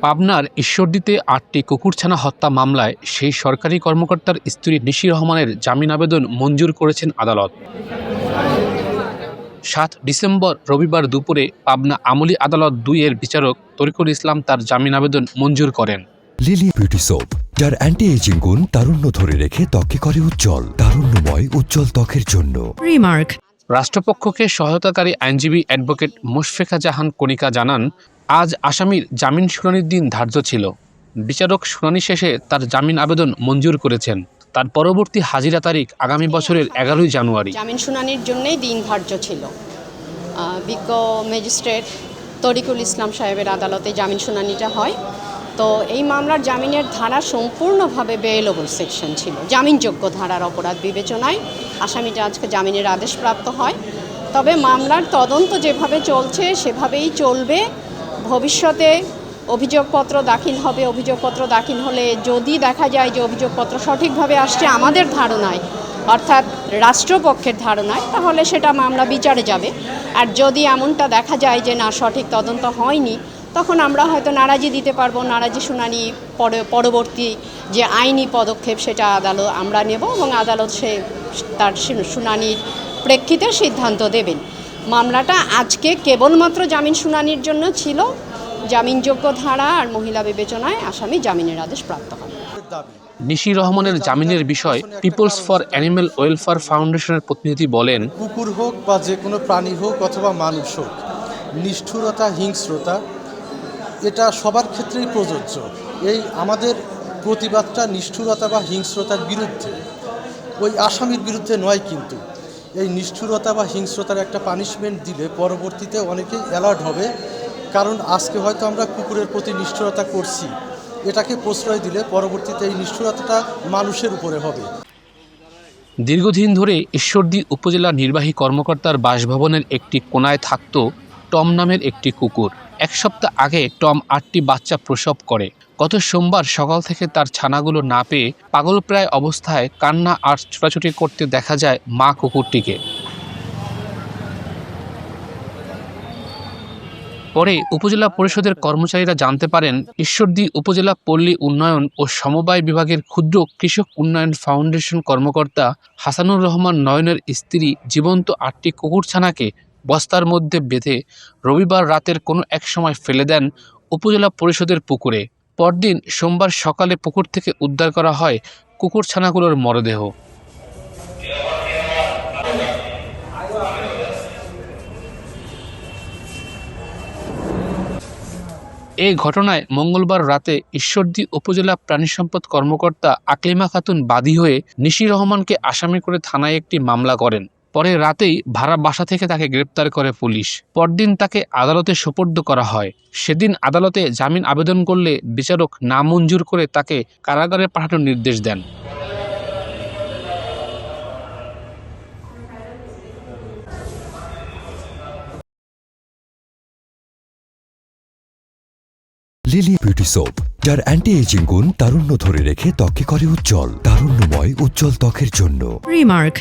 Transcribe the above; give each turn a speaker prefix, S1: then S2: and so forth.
S1: পাবনার ঈশ্বরদীতে আটটি কুকুরছানা হত্যা মামলায় সেই সরকারি কর্মকর্তার স্ত্রী নিশি রহমানের জামিন আবেদন মঞ্জুর করেছেন আদালত। সাত ডিসেম্বর রবিবার দুপুরে পাবনা আমলি আদালত দুইয়ের বিচারক তরিকুল ইসলাম তার জামিন আবেদন মঞ্জুর করেন।
S2: লিলি বিউটি সোপ যার অ্যান্টি এজিং গুণ তারুণ্য ধরে রেখে ত্বকে করে উজ্জ্বল তারুণ্যময় উজ্জ্বল ত্বকের জন্য।
S3: Remark.
S1: রাষ্ট্রপক্ষকে সহায়তাকারী আইনজীবী অ্যাডভোকেট মুশফেকা জাহান কণিকা জানান আজ আসামির জামিন শুনানির দিন ধার্য ছিল। বিচারক শুনানি শেষে তার জামিন আবেদন মঞ্জুর করেছেন। তার পরবর্তী হাজিরা তারিখ আগামী বছরের এগারোই জানুয়ারি।
S4: জামিন শুনানির জন্যই দিন ধার্য ছিল। বিজ্ঞ ম্যাজিস্ট্রেট তরিকুল ইসলাম সাহেবের আদালতে জামিন শুনানিটা হয়। তো এই মামলার জামিনের ধারা সম্পূর্ণভাবে বেয়েলেবল সেকশন ছিল। জামিনযোগ্য ধারার অপরাধ বিবেচনায় আসামিটা আজকে জামিনের আদেশ প্রাপ্ত হয়। তবে মামলার তদন্ত যেভাবে চলছে, সেভাবেই চলবে। ভবিষ্যতে অভিযোগপত্র দাখিল হবে, অভিযোগপত্র দাখিল হলে যদি দেখা যায় যে অভিযোগপত্র সঠিকভাবে আসছে আমাদের ধারণায়, অর্থাৎ রাষ্ট্রপক্ষের ধারণায়, তাহলে সেটা মামলা বিচারে যাবে। আর যদি এমনটা দেখা যায় যে না, সঠিক তদন্ত হয়নি, তখন আমরা হয়তো নারাজি দিতে পারব, নারাজি শুনানি পরে, পরবর্তী যে আইনি পদক্ষেপ, সেটা আদালত, আমরা নেব এবং আদালত সে তার শুনানির প্রেক্ষিতে সিদ্ধান্ত দেবেন। মামলাটা আজকে কেবলমাত্র জামিন শুনানির জন্য ছিল। জামিনযোগ্য ধারা আর মহিলা বিবেচনায় আসামি জামিনের আদেশ প্রাপ্ত হয়
S1: নিশি রহমানের জামিনের বিষয় পিপলস ফর অ্যানিম্যাল ওয়েলফেয়ার ফাউন্ডেশনের প্রতিনিধি বলেন
S5: কুকুর হোক বা যে কোনো প্রাণী হোক অথবা মানুষ হোক নিষ্ঠুরতা হিংস্রতা এটা সবার ক্ষেত্রেই প্রযোজ্য। এই আমাদের প্রতিবাদটা নিষ্ঠুরতা বা হিংস্রতার বিরুদ্ধে। ওই আসামির বিরুদ্ধে নয় কিন্তু। এই নিষ্ঠুরতা বা হিংস্রতার একটা পানিশমেন্ট দিলে পরবর্তীতে অনেকেই অ্যালার্ট হবে, কারণ আজকে হয়তো আমরা কুকুরের প্রতি নিষ্ঠুরতা করছি। এটাকে প্রশ্রয় দিলে পরবর্তীতে এই নিষ্ঠুরতাটা মানুষের উপরে হবে।
S1: দীর্ঘদিন ধরে ঈশ্বরদী উপজেলা নির্বাহী কর্মকর্তার বাসভবনের একটি কোনায় থাকত টম নামের একটি কুকুর। এক সপ্তাহ আগে টম আটটি বাচ্চা প্রসব করে। গত সোমবার সকাল থেকে তার ছানাগুলো না পেয়ে পাগলপ্রায় অবস্থায় কান্না আর ছোটাছুটি করতে দেখা যায় মা কুকুরটিকে। পরে উপজেলা পরিষদের কর্মচারীরা জানতে পারেন, ঈশ্বরদী উপজেলা পল্লী উন্নয়ন ও সমবায় বিভাগের ক্ষুদ্র কৃষক উন্নয়ন ফাউন্ডেশন কর্মকর্তা হাসানুর রহমান নয়নের স্ত্রী জীবন্ত আটটি কুকুরছানাকে বস্তার মধ্যে বেঁধে রবিবার রাতের কোনো এক সময় ফেলে দেন উপজেলা পরিষদের পুকুরে। পরদিন সোমবার সকালে পুকুর থেকে উদ্ধার করা হয় কুকুরছানাগুলোর মরদেহ। এই ঘটনায় মঙ্গলবার রাতে ঈশ্বরদী উপজেলা প্রাণী সম্পদ কর্মকর্তা আকলিমা খাতুন বাদী হয়ে নিশি রহমানকে আসামি করে থানায় একটি মামলা করেন। পরে রাতেই ভাড়া বাসা থেকে তাকে গ্রেপ্তার করে পুলিশ। পরদিন তাকে আদালতে সোপর্দ করা হয়। সেদিন আদালতে জামিন আবেদন করলে বিচারক নামঞ্জুর করে তাকে কারাগারে পাঠানোর নির্দেশ দেন।
S2: লিলি বিউটি সোপ যার অ্যান্টি এজিং গুণ তারুণ্য ধরে রেখে ত্বকে করে উজ্জ্বল তারুণ্যময় উজ্জ্বল ত্বকের জন্য।
S3: Remark.